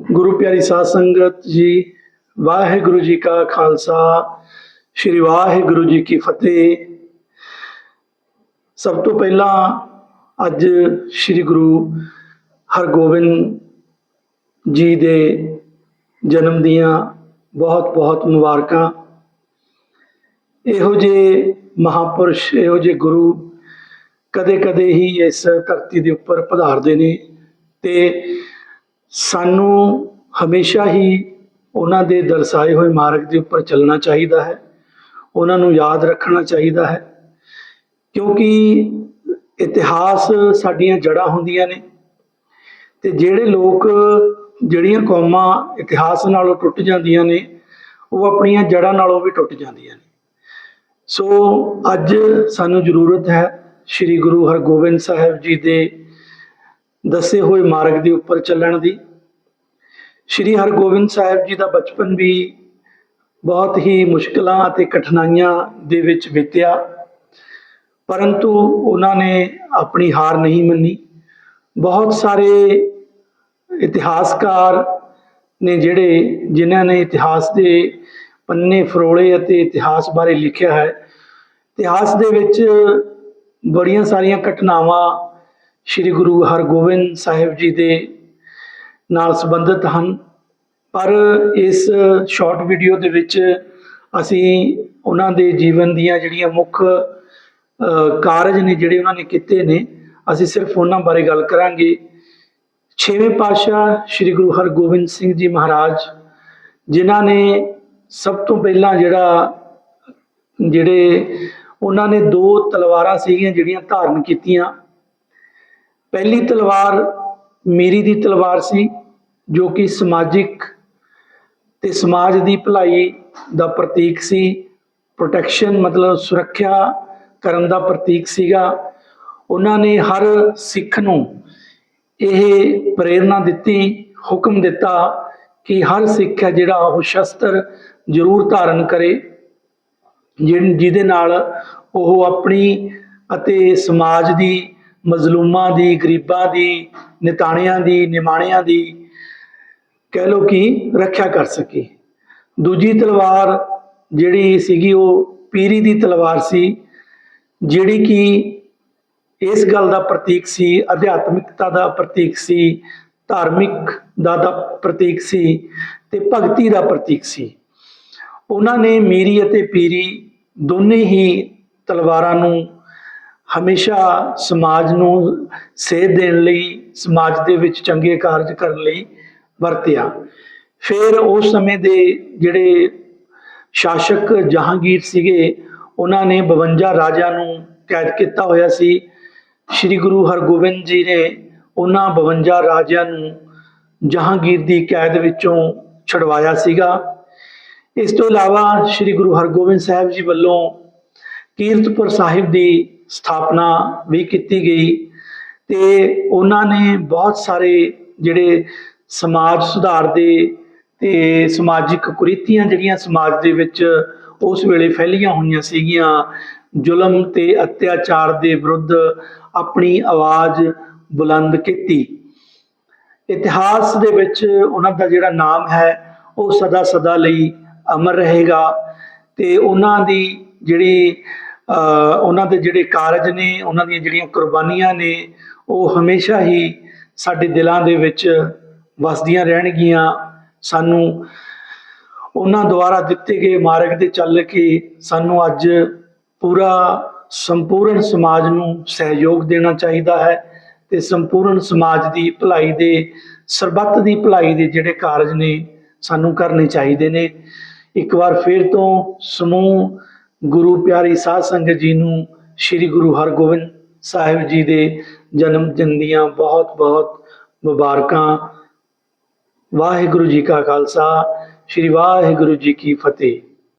ਗੁਰੂ ਪਿਆਰੀ ਸਾਧ ਸੰਗਤ ਜੀ, ਵਾਹਿਗੁਰੂ ਜੀ ਕਾ ਖਾਲਸਾ, ਸ੍ਰੀ ਵਾਹਿਗੁਰੂ ਜੀ ਕੀ ਫਤਿਹ। ਸਭ ਤੋਂ ਪਹਿਲਾਂ ਅੱਜ ਸ੍ਰੀ ਗੁਰੂ ਹਰਗੋਬਿੰਦ ਜੀ ਦੇ ਜਨਮ ਦੀਆਂ ਬਹੁਤ ਬਹੁਤ ਮੁਬਾਰਕਾਂ। ਇਹੋ ਜਿਹੇ ਮਹਾਪੁਰਸ਼, ਇਹੋ ਜਿਹੇ ਗੁਰੂ ਕਦੇ-ਕਦੇ ਹੀ ਇਸ ਧਰਤੀ ਦੇ ਉੱਪਰ ਪਧਾਰਦੇ ਨੇ ਤੇ ਸਾਨੂੰ ਹਮੇਸ਼ਾ ਹੀ ਉਹਨਾਂ ਦੇ ਦਰਸਾਏ ਹੋਏ ਮਾਰਗ ਦੇ ਉੱਪਰ ਚੱਲਣਾ ਚਾਹੀਦਾ ਹੈ। ਉਹਨਾਂ ਨੂੰ ਯਾਦ ਰੱਖਣਾ ਚਾਹੀਦਾ ਹੈ। ਕਿਉਂਕਿ ਇਤਿਹਾਸ ਸਾਡੀਆਂ ਜੜ੍ਹਾਂ ਹੁੰਦੀਆਂ ਨੇ ਤੇ ਜਿਹੜੇ ਲੋਕ ਜਿਹੜੀਆਂ ਕੌਮਾਂ ਇਤਿਹਾਸ ਨਾਲੋਂ ਟੁੱਟ ਜਾਂਦੀਆਂ ਨੇ, ਉਹ ਆਪਣੀਆਂ ਜੜ੍ਹਾਂ ਨਾਲੋਂ ਵੀ ਟੁੱਟ ਜਾਂਦੀਆਂ ਨੇ। ਸੋ ਅੱਜ ਸਾਨੂੰ ਜ਼ਰੂਰਤ ਹੈ ਸ੍ਰੀ ਗੁਰੂ ਹਰਗੋਬਿੰਦ ਸਾਹਿਬ ਜੀ ਦੇ ਦੱਸੇ ਹੋਏ ਮਾਰਗ ਦੇ ਉੱਪਰ ਚੱਲਣ ਦੀ। ਸ੍ਰੀ ਹਰਗੋਬਿੰਦ ਸਾਹਿਬ ਜੀ ਦਾ ਬਚਪਨ ਵੀ ਬਹੁਤ ਹੀ ਮੁਸ਼ਕਲਾਂ ਅਤੇ ਕਠਿਨਾਈਆਂ ਦੇ ਵਿੱਚ ਬੀਤਿਆ, ਪਰੰਤੂ ਉਹਨਾਂ ਨੇ ਆਪਣੀ ਹਾਰ ਨਹੀਂ ਮੰਨੀ। ਬਹੁਤ ਸਾਰੇ ਇਤਿਹਾਸਕਾਰ ਨੇ ਜਿਹੜੇ ਜਿਨ੍ਹਾਂ ਨੇ ਇਤਿਹਾਸ ਦੇ ਪੰਨੇ ਫਰੋਲੇ ਅਤੇ ਇਤਿਹਾਸ ਬਾਰੇ ਲਿਖਿਆ ਹੈ, ਇਤਿਹਾਸ ਦੇ ਵਿੱਚ ਬੜੀਆਂ ਸਾਰੀਆਂ ਘਟਨਾਵਾਂ ਸ੍ਰੀ ਗੁਰੂ ਹਰਗੋਬਿੰਦ ਸਾਹਿਬ ਜੀ ਦੇ ਨਾਲ ਸੰਬੰਧਿਤ ਹਨ। ਪਰ ਇਸ ਸ਼ਾਰਟ ਵੀਡੀਓ ਦੇ ਵਿੱਚ ਅਸੀਂ ਉਹਨਾਂ ਦੇ ਜੀਵਨ ਦੀਆਂ ਜਿਹੜੀਆਂ ਮੁੱਖ ਕਾਰਜ ਨੇ ਜਿਹੜੇ ਉਹਨਾਂ ਨੇ ਕੀਤੇ ਨੇ, ਅਸੀਂ ਸਿਰਫ ਉਹਨਾਂ ਬਾਰੇ ਗੱਲ ਕਰਾਂਗੇ। ਛੇਵੇਂ ਪਾਤਸ਼ਾਹ ਸ੍ਰੀ ਗੁਰੂ ਹਰਗੋਬਿੰਦ ਸਿੰਘ ਜੀ ਮਹਾਰਾਜ, ਜਿਨ੍ਹਾਂ ਨੇ ਸਭ ਤੋਂ ਪਹਿਲਾਂ ਜਿਹੜਾ, ਜਿਹੜੇ ਉਹਨਾਂ ਨੇ ਦੋ ਤਲਵਾਰਾਂ ਸੀਗੀਆਂ ਜਿਹੜੀਆਂ ਧਾਰਨ ਕੀਤੀਆਂ। ਪਹਿਲੀ ਤਲਵਾਰ ਮੇਰੀ ਦੀ ਤਲਵਾਰ ਸੀ, ਜੋ ਕਿ ਸਮਾਜਿਕ ਤੇ ਸਮਾਜ ਦੀ ਭਲਾਈ ਦਾ ਪ੍ਰਤੀਕ ਸੀ। ਪ੍ਰੋਟੈਕਸ਼ਨ ਮਤਲਬ ਸੁਰੱਖਿਆ ਕਰਨ ਦਾ ਪ੍ਰਤੀਕ ਸੀਗਾ। ਉਹਨਾਂ ਨੇ ਹਰ ਸਿੱਖ ਨੂੰ ਇਹ ਪ੍ਰੇਰਣਾ ਦਿੱਤੀ, ਹੁਕਮ ਦਿੱਤਾ ਕਿ ਹਰ ਸਿੱਖ ਹੈ ਜਿਹੜਾ ਉਹ ਸ਼ਸਤਰ ਜ਼ਰੂਰ ਧਾਰਨ ਕਰੇ ਜਿਹ- ਜਿਹਦੇ ਨਾਲ ਉਹ ਆਪਣੀ ਅਤੇ ਸਮਾਜ ਦੀ ਮਜ਼ਲੂਮਾਂ ਦੀ, ਗਰੀਬਾਂ ਦੀ, ਨਿਤਾਣਿਆਂ ਦੀ, ਨਿਮਾਣਿਆਂ ਦੀ ਕਹਿ ਲੋ ਕਿ ਰੱਖਿਆ ਕਰ ਸਕੇ। ਦੂਜੀ ਤਲਵਾਰ ਜਿਹੜੀ ਸੀਗੀ ਉਹ ਪੀਰੀ ਦੀ ਤਲਵਾਰ ਸੀ, ਜਿਹੜੀ ਕਿ ਇਸ ਗੱਲ ਦਾ ਪ੍ਰਤੀਕ ਸੀ, ਅਧਿਆਤਮਿਕਤਾ ਦਾ ਪ੍ਰਤੀਕ ਸੀ, ਧਾਰਮਿਕ ਦਾ ਦਾ ਪ੍ਰਤੀਕ ਸੀ ਤੇ ਭਗਤੀ ਦਾ ਪ੍ਰਤੀਕ ਸੀ। ਉਹਨਾਂ ਨੇ ਮੀਰੀ ਅਤੇ ਪੀਰੀ ਦੋਨੇ ਹੀ ਤਲਵਾਰਾਂ ਨੂੰ ਹਮੇਸ਼ਾ ਸਮਾਜ ਨੂੰ ਸੇਧ ਦੇਣ ਲਈ, ਸਮਾਜ ਦੇ ਵਿੱਚ ਚੰਗੇ ਕਾਰਜ ਕਰਨ ਲਈ ਵਰਤਿਆ। ਫਿਰ ਉਸ ਸਮੇਂ ਦੇ ਜਿਹੜੇ ਸ਼ਾਸਕ ਜਹਾਂਗੀਰ ਸੀਗੇ, ਉਹਨਾਂ ਨੇ 52 ਰਾਜਿਆਂ ਨੂੰ ਕੈਦ ਕੀਤਾ ਹੋਇਆ ਸੀ। ਸ੍ਰੀ ਗੁਰੂ ਹਰਗੋਬਿੰਦ ਜੀ ਨੇ ਉਹਨਾਂ 52 ਰਾਜਿਆਂ ਨੂੰ ਜਹਾਂਗੀਰ ਦੀ ਕੈਦ ਵਿੱਚੋਂ ਛੁਡਵਾਇਆ ਸੀਗਾ। ਇਸ ਤੋਂ ਇਲਾਵਾ ਸ੍ਰੀ ਗੁਰੂ ਹਰਗੋਬਿੰਦ ਸਾਹਿਬ ਜੀ ਵੱਲੋਂ ਕੀਰਤਪੁਰ ਸਾਹਿਬ ਦੀ ਸਥਾਪਨਾ ਵੀ ਕੀਤੀ ਗਈ ਤੇ ਉਹਨਾਂ ਨੇ ਬਹੁਤ ਸਾਰੇ ਜਿਹੜੇ ਸਮਾਜ ਸੁਧਾਰ ਦੇ ਤੇ ਸਮਾਜਿਕ ਕੁਰੀਤੀਆਂ ਜਿਹੜੀਆਂ ਸਮਾਜ ਦੇ ਵਿੱਚ ਉਸ ਵੇਲੇ ਫੈਲੀਆਂ ਹੋਈਆਂ ਸੀਗੀਆਂ, ਜ਼ੁਲਮ ਤੇ ਅਤਿਆਚਾਰ ਦੇ ਵਿਰੁੱਧ ਆਪਣੀ ਆਵਾਜ਼ ਬੁਲੰਦ ਕੀਤੀ। ਇਤਿਹਾਸ ਦੇ ਵਿੱਚ ਉਹਨਾਂ ਦਾ ਜਿਹੜਾ ਨਾਮ ਹੈ, ਉਹ ਸਦਾ ਸਦਾ ਲਈ ਅਮਰ ਰਹੇਗਾ ਤੇ ਉਹਨਾਂ ਦੀ ਜਿਹੜੀ ਉਹਨਾਂ ਦੇ ਜਿਹੜੇ ਕਾਰਜ ਨੇ, ਉਹਨਾਂ ਦੀਆਂ ਜਿਹੜੀਆਂ ਕੁਰਬਾਨੀਆਂ ਨੇ, ਉਹ ਹਮੇਸ਼ਾ ਹੀ ਸਾਡੇ ਦਿਲਾਂ ਦੇ ਵਿੱਚ ਵਸਦੀਆਂ ਰਹਿਣਗੀਆਂ। ਸਾਨੂੰ ਉਹਨਾਂ ਦੁਆਰਾ ਦਿੱਤੇ ਗਏ ਮਾਰਗ ਤੇ ਚੱਲ ਕੇ ਸਾਨੂੰ ਅੱਜ ਪੂਰਾ ਸੰਪੂਰਨ ਸਮਾਜ ਨੂੰ ਸਹਿਯੋਗ ਦੇਣਾ ਚਾਹੀਦਾ ਹੈ ਤੇ ਸੰਪੂਰਨ ਸਮਾਜ ਦੀ ਭਲਾਈ ਦੇ, ਸਰਬੱਤ ਦੀ ਭਲਾਈ ਦੇ ਜਿਹੜੇ ਕਾਰਜ ਨੇ ਸਾਨੂੰ ਕਰਨੇ ਚਾਹੀਦੇ ਨੇ। ਇੱਕ ਵਾਰ ਫਿਰ ਤੋਂ ਸਮੂਹ ਗੁਰੂ ਪਿਆਰੀ ਸਾਧ ਸੰਗਤ ਜੀ ਨੂੰ ਸ੍ਰੀ ਗੁਰੂ ਹਰਗੋਬਿੰਦ ਸਾਹਿਬ ਜੀ ਦੇ ਜਨਮ ਦਿਨ ਦੀਆਂ ਬਹੁਤ ਬਹੁਤ ਮੁਬਾਰਕਾਂ। ਵਾਹਿਗੁਰੂ ਜੀ ਕਾ ਖਾਲਸਾ, ਸ੍ਰੀ ਵਾਹਿਗੁਰੂ ਜੀ ਕੀ ਫਤਿਹ।